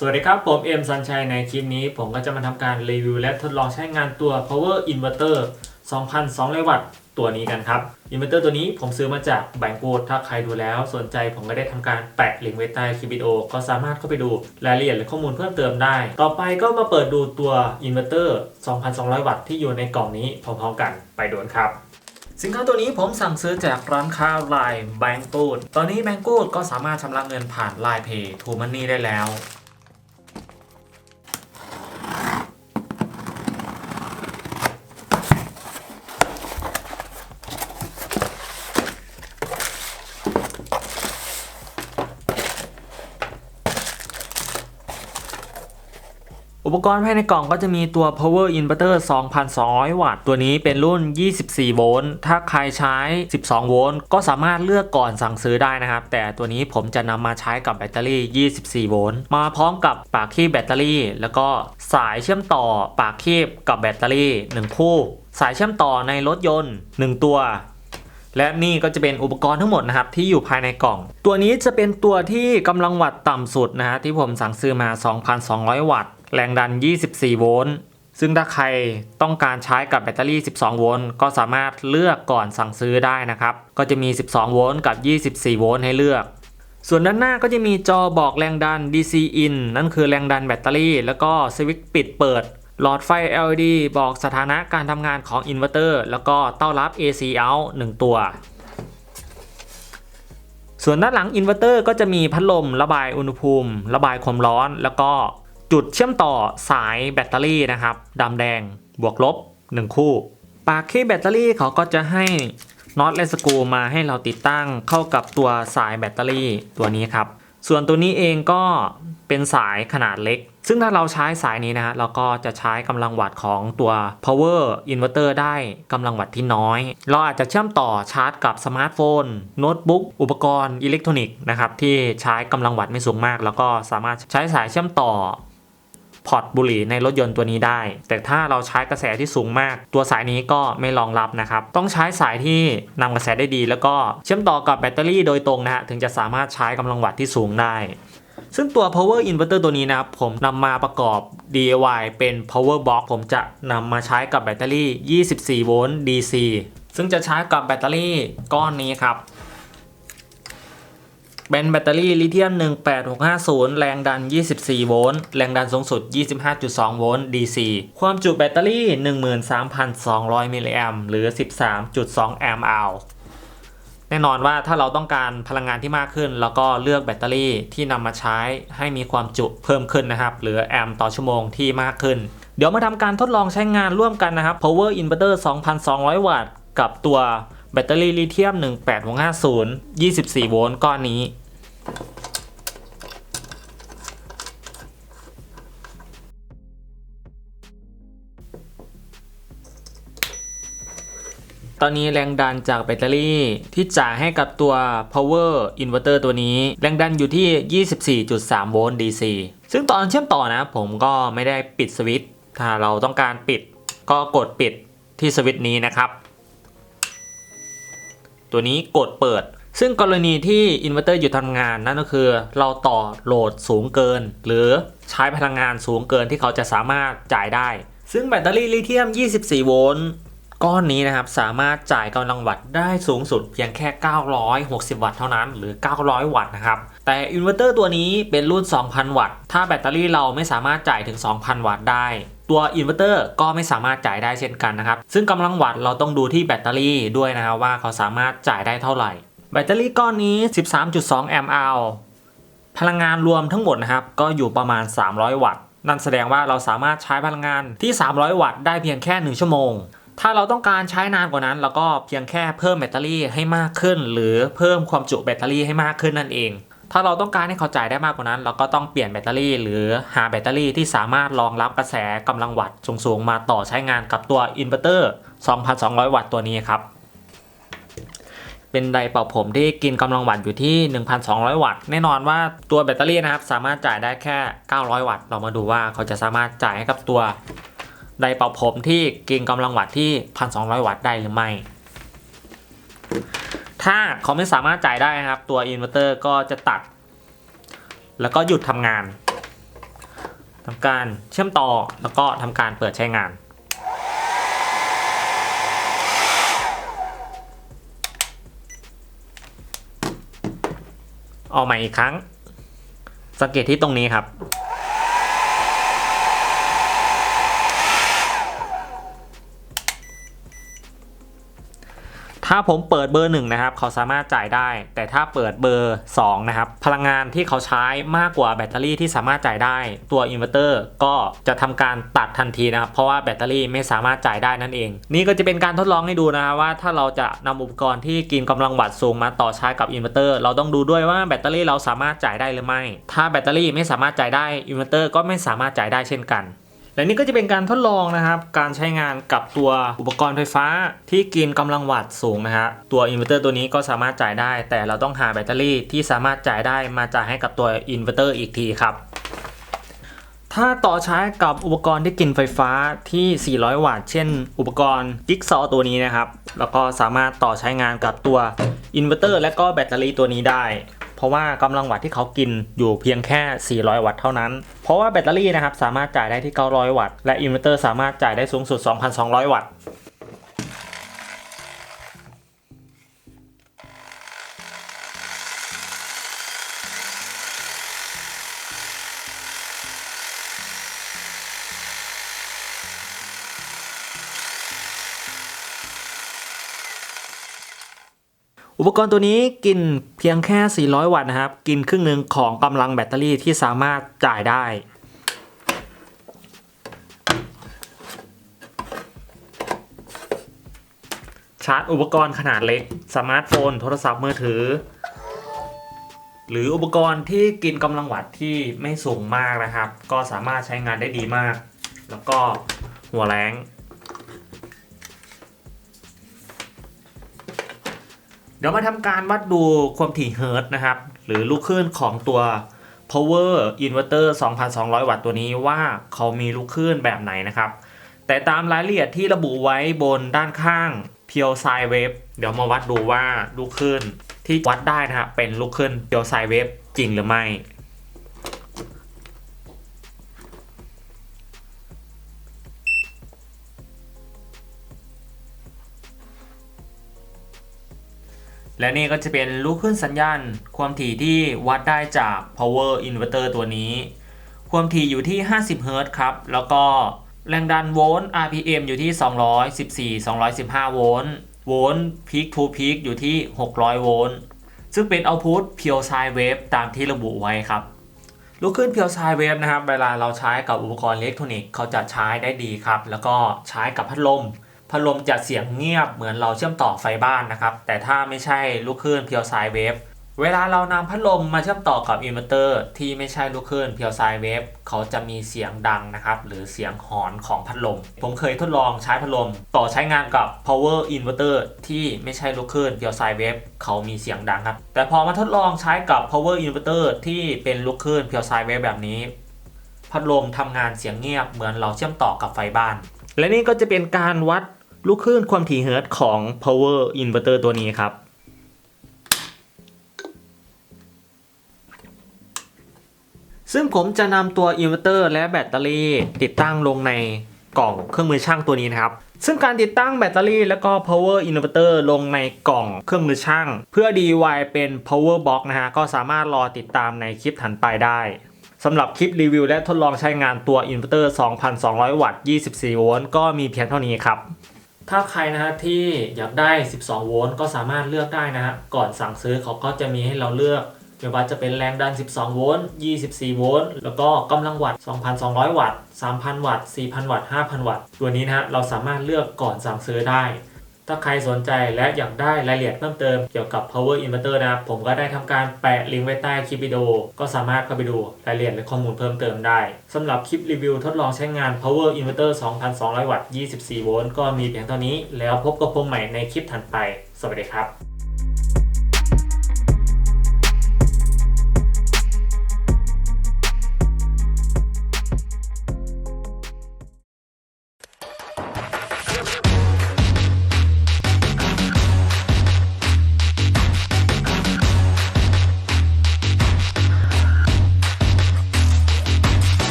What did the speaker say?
สวัสดีครับ ผมเอ็มสันชัยในคลิปนี้ ผมก็จะมาทำการรีวิวและทดลองใช้งานตัว power inverter 2,200 วัตต์ตัวนี้กันครับ อินเวอร์เตอร์ตัวนี้ผมซื้อมาจากแบงก์โกดถ้าใครดูแล้วสนใจผมก็ได้ทำการแปะลิงก์ไว้ใต้คลิปวิดีโอ ก็สามารถเข้าไปดูรายละเอียดและข้อมูลเพิ่มเติมได้ ต่อไปก็มาเปิดดูตัวอินเวอร์เตอร์ 2,200 วัตต์ที่อยู่ในกล่องนี้พร้อมๆกันไปดูนครับสินค้าตัวนี้ผมสั่งซื้อจากร้านค้าไลน์แบงกูดตอนนี้แบงกูดก็สามารถชำระเงินผ่านไลน์เพย์ทูมันนี่ได้แล้ว อุปกรณ์ภายในกล่องก็จะมีตัว power inverter 2,200 วัตต์ ตัวนี้เป็นรุ่น 24 โวลต์ ถ้าใครใช้ 12 โวลต์ ก็สามารถเลือกก่อนสั่งซื้อได้นะครับ แต่ตัวนี้ผมจะนำมาใช้กับแบตเตอรี่ 24 โวลต์ มาพร้อมกับปากคีบแบตเตอรี่ แล้วก็สายเชื่อมต่อปากคีบกับแบตเตอรี่ 1 คู่ สายเชื่อมต่อในรถยนต์ 1 ตัวและนี่ก็จะเป็นอุปกรณ์ทั้งหมดนะครับที่อยู่ภายในกล่อง ตัวนี้จะเป็นตัวที่กำลังวัตต์ต่ำสุดนะฮะที่ผมสั่งซื้อมา 2,200 วัตต์ แรงดัน 24 โวลต์ซึ่งถ้าใครต้องการใช้กับแบตเตอรี่ 12 โวลต์ก็สามารถเลือกก่อนสั่งซื้อได้นะครับ ก็จะมี 12 โวลต์กับ 24 โวลต์ให้เลือก ส่วนด้านหน้าก็จะมีจอบอกแรงดัน DC in นั่นคือแรงดันแบตเตอรี่ แล้วก็สวิตช์ปิดเปิด หลอดไฟ LED บอกสถานะการทำงานของอินเวอร์เตอร์แล้วก็เต้ารับ AC out 1 ตัว ส่วนด้านหลังอินเวอร์เตอร์ก็จะมีพัดลมระบายอุณหภูมิ ระบายความร้อนแล้วก็ จุดเชื่อมต่อสายแบตเตอรี่นะครับดำแดงบวกลบ 1 คู่ ปากคีบแบตเตอรี่เขาก็จะให้น็อตและสกรูมาให้เราติดตั้งเข้ากับตัวสายแบตเตอรี่ตัวนี้ครับ ส่วนตัวนี้เองก็เป็นสายขนาดเล็ก ซึ่งถ้าเราใช้สายนี้นะฮะเราก็จะใช้กำลังวัตต์ของตัว power inverter ได้กำลังวัตต์ที่น้อย เราอาจจะเชื่อมต่อชาร์จกับสมาร์ทโฟน โน้ตบุ๊ก อุปกรณ์อิเล็กทรอนิกส์นะครับที่ใช้กำลังวัตต์ไม่สูงมาก แล้วก็สามารถใช้สายเชื่อมต่อ พอร์ตบุหรี่ในรถยนต์ตัวนี้ได้ แต่ถ้าเราใช้กระแสที่สูงมาก ตัวสายนี้ก็ไม่รองรับนะครับ ต้องใช้สายที่นำกระแสได้ดี แล้วก็เชื่อมต่อกับแบตเตอรี่โดยตรงนะฮะถึงจะสามารถใช้กำลังวัตต์ที่สูงได้ ซึ่งตัว power inverter ตัวนี้นะครับผมนำมาประกอบ DIY เป็น power box ผมจะนำมาใช้กับแบตเตอรี่ 24 โวลต์ DC ซึ่งจะใช้กับแบตเตอรี่ก้อนนี้ครับ เป็นแบตเตอรี่ลิเธียม 18650 แรงดัน 24 โวลต์ แรงดันสูงสุด 25.2 โวลต์ DC ความจุแบตเตอรี่ 13,200 มิลลิแอมหรือ 13.2 แอมป์อาแน่นอนว่าถ้าเราต้องการพลังงานที่มากขึ้น แล้วก็เลือกแบตเตอรี่ที่นำมาใช้ให้มีความจุเพิ่มขึ้นนะครับ หรือแอมป์ต่อชั่วโมงที่มากขึ้น เดี๋ยวมาทำการทดลองใช้งานร่วมกันนะครับ power inverter 2,200 วัตต์ กับตัว แบตเตอรี่ลิเธียม 18650 24 โวลต์ก้อนนี้ ตอนนี้แรงดันจากแบตเตอรี่ที่จ่ายให้กับตัว power inverter ตัวนี้ แรงดันอยู่ที่ 24.3 โวลต์ DC ซึ่งตอนเชื่อมต่อนะ ผมก็ไม่ได้ปิดสวิตช์ถ้าเราต้องการปิดก็กดปิดที่สวิตช์นี้นะครับ ตัวนี้กดเปิด ซึ่งกรณีที่อินเวอร์เตอร์หยุดทำงานนั่นก็คือ เราต่อโหลดสูงเกิน หรือใช้พลังงานสูงเกินที่เขาจะสามารถจ่ายได้ ซึ่งแบตเตอรี่ลิเธียม 24 โวลต์ก้อนนี้นะครับสามารถจ่ายกำลังวัตต์ได้สูงสุดเพียงแค่ 960 วัตต์เท่านั้น หรือ 900 วัตต์นะครับ แต่อินเวอร์เตอร์ตัวนี้เป็นรุ่น 2,000 วัตต์ ถ้าแบตเตอรี่เราไม่สามารถจ่ายถึง 2,000 วัตต์ได้ ตัวอินเวอร์เตอร์ก็ไม่สามารถจ่ายได้เช่นกันนะครับ ซึ่งกำลังวัตต์เราต้องดูที่แบตเตอรี่ด้วยนะครับว่าเขาสามารถจ่ายได้เท่าไหร่ แบตเตอรี่ก้อนนี้ 13.2 แอมป์อาวพลังงานรวมทั้งหมดนะครับก็อยู่ประมาณ 300 วัตต์ นั่นแสดงว่าเราสามารถใช้พลังงานที่ 300 วัตต์ได้เพียงแค่ 1 ชั่วโมงถ้าเราต้องการใช้นานกว่านั้น เราก็เพียงแค่เพิ่มแบตเตอรี่ให้มากขึ้น หรือเพิ่มความจุแบตเตอรี่ให้มากขึ้นนั่นเอง ถ้าเราต้องการให้เขาจ่ายได้มากกว่านั้น เราก็ต้องเปลี่ยนแบตเตอรี่ หรือหาแบตเตอรี่ที่สามารถรองรับกระแสกำลังวัตต์สูงๆ มาต่อใช้งานกับตัวอินเวอร์เตอร์ 2,200 วัตต์ตัวนี้ครับ เป็นไดเป่าผมที่กินกำลังวัตต์อยู่ที่ 1,200 วัตต์ แน่นอนว่าตัวแบตเตอรี่นะครับสามารถจ่ายได้แค่ 900 วัตต์ เรามาดูว่าเขาจะสามารถจ่ายให้กับตัวไดเป่าผมที่กินกำลังวัตต์ที่ 1,200 วัตต์ได้หรือไม่ ถ้าเขาไม่สามารถจ่ายได้นะครับ ตัวอินเวอร์เตอร์ก็จะตัด แล้วก็หยุดทำงานทำการเชื่อมต่อแล้วก็ทำการเปิดใช้งานออกใหม่อีกครั้ง สังเกตที่ตรงนี้ครับ ถ้าผมเปิดเบอร์หนึ่งนะครับ เขาสามารถจ่ายได้ แต่ถ้าเปิดเบอร์2นะครับ พลังงานที่เขาใช้มากกว่าแบตเตอรี่ที่สามารถจ่ายได้ ตัวอินเวอร์เตอร์ก็จะทำการตัดทันทีนะครับ เพราะว่าแบตเตอรี่ไม่สามารถจ่ายได้นั่นเอง นี่ก็จะเป็นการทดลองให้ดูนะครับว่าถ้าเราจะนำอุปกรณ์ที่กินกำลังวัตต์สูงมาต่อใช้กับอินเวอร์เตอร์เราต้องดูด้วยว่าแบตเตอรี่เราสามารถจ่ายได้หรือไม่ ถ้าแบตเตอรี่ไม่สามารถจ่ายได้อินเวอร์เตอร์ก็ไม่สามารถจ่ายได้เช่นกัน และนี่ก็จะเป็นการทดลองนะครับ การใช้งานกับตัวอุปกรณ์ไฟฟ้าที่กินกำลังวัตต์สูงนะฮะตัวอินเวอร์เตอร์ตัวนี้ก็สามารถจ่ายได้ แต่เราต้องหาแบตเตอรี่ที่สามารถจ่ายได้มาจ่ายให้กับตัวอินเวอร์เตอร์อีกทีครับถ้าต่อใช้กับอุปกรณ์ที่กินไฟฟ้าที่ 400 วัตต์ เช่น อุปกรณ์จิ๊กซอว์ตัวนี้นะครับ แล้วก็สามารถต่อใช้งานกับตัวอินเวอร์เตอร์และก็แบตเตอรี่ตัวนี้ได้ เพราะว่ากำลังวัตต์ที่เขากินอยู่เพียงแค่ 400 วัตต์เท่านั้น เพราะว่าแบตเตอรี่นะครับสามารถจ่ายได้ที่ 900 วัตต์และอินเวอร์เตอร์สามารถจ่ายได้สูงสุด 2,200 วัตต์ อุปกรณ์ตัวนี้กินเพียงแค่ 400 วัตต์นะครับ กินครึ่งหนึ่งของกำลังแบตเตอรี่ที่สามารถจ่ายได้ ชาร์จอุปกรณ์ขนาดเล็ก สมาร์ทโฟน โทรศัพท์มือถือ หรืออุปกรณ์ที่กินกำลังวัตต์ที่ไม่สูงมากนะครับ ก็สามารถใช้งานได้ดีมาก แล้วก็หัวแรง เดี๋ยวมาทำการวัดดูความถี่เฮิร์ตนะครับ หรือลูกคลื่นของตัว power inverter 2,200 วัตต์ตัวนี้ว่าเขามีลูกคลื่นแบบไหนนะครับ แต่ตามรายละเอียดที่ระบุไว้บนด้านข้าง pure sine wave เดี๋ยวมาวัดดูว่าลูกคลื่นที่วัดได้นะครับเป็นลูกคลื่น pure sine wave จริงหรือไม่ และนี่ก็จะเป็นลูกคลื่นสัญญาณ ความถี่ที่วัดได้จาก power inverter ตัวนี้ ความถี่อยู่ที่ 50เฮิรตครับ แล้วก็แรงดันโวลต์ RPM อยู่ที่ 214 215 โวลต์ โวลต์ peak to peak อยู่ที่ 600 โวลต์ ซึ่งเป็น output pure sine wave ตามที่ระบุไว้ครับ ลูกคลื่น pure sine wave นะครับ เวลาเราใช้กับอุปกรณ์อิเล็กทรอนิกส์เขาจะใช้ได้ดีครับ แล้วก็ใช้กับพัดลม พัดลมจะเสียงเงียบเหมือนเราเชื่อมต่อไฟบ้านนะครับ แต่ถ้าไม่ใช่ลูกคลื่น pure sine wave เวลาเรานำพัดลมมาเชื่อมต่อกับอินเวอร์เตอร์ที่ไม่ใช่ลูกคลื่น pure sine wave เขาจะมีเสียงดังนะครับ หรือเสียงหอนของพัดลม ผมเคยทดลองใช้พัดลม ต่อใช้งานกับ power inverter ที่ไม่ใช่ลูกคลื่น pure sine wave เขามีเสียงดังครับ แต่พอมาทดลองใช้กับ power inverter ที่เป็นลูกคลื่น pure sine wave แบบนี้ พัดลมทำงานเสียงเงียบเหมือนเราเชื่อมต่อกับไฟบ้าน และนี่ก็จะเป็นการวัด ลูกคลื่นความถี่เฮิร์ตของ power inverter ตัวนี้ครับ ซึ่งผมจะนำตัวอินเวอร์เตอร์และแบตเตอรี่ติดตั้งลงในกล่องเครื่องมือช่างตัวนี้นะครับ ซึ่งการติดตั้งแบตเตอรี่ และก็ power inverter ลงในกล่องเครื่องมือช่าง เพื่อ DIY เป็น power box นะฮะ ก็สามารถรอติดตามในคลิปถัดไปได้สำหรับคลิปรีวิวและทดลองใช้งานตัวอินเวอร์เตอร์ 2,200 วัตต์ 24 โวลต์ ก็มีเพียงเท่านี้ครับ ถ้าใครนะฮะที่อยากได้ 12 โวลต์ก็สามารถเลือกได้นะฮะ ก่อนสั่งซื้อเขาก็จะมีให้เราเลือกไม่ว่าจะเป็นแรงดัน 12 โวลต์ 24 โวลต์ แล้วก็กำลังวัตต์ 2,200 วัตต์ 3,000 วัตต์ 4,000 วัตต์ 5,000 วัตต์ ตัวนี้นะฮะเราสามารถเลือกก่อนสั่งซื้อได้ ถ้าใครสนใจและอยากได้รายละเอียดเพิ่มเติมเกี่ยวกับ power inverter นะครับ ผมก็ได้ทำการแปะลิงก์ไว้ใต้คลิปวิดีโอ ก็สามารถเข้าไปดูรายละเอียดและข้อมูลเพิ่มเติมได้สำหรับคลิปรีวิวทดลองใช้งาน power inverter 2,200 วัตต์ 24 โวลต์ ก็มีเพียงเท่านี้ แล้วพบกับผมใหม่ในคลิปถัดไป สวัสดีครับ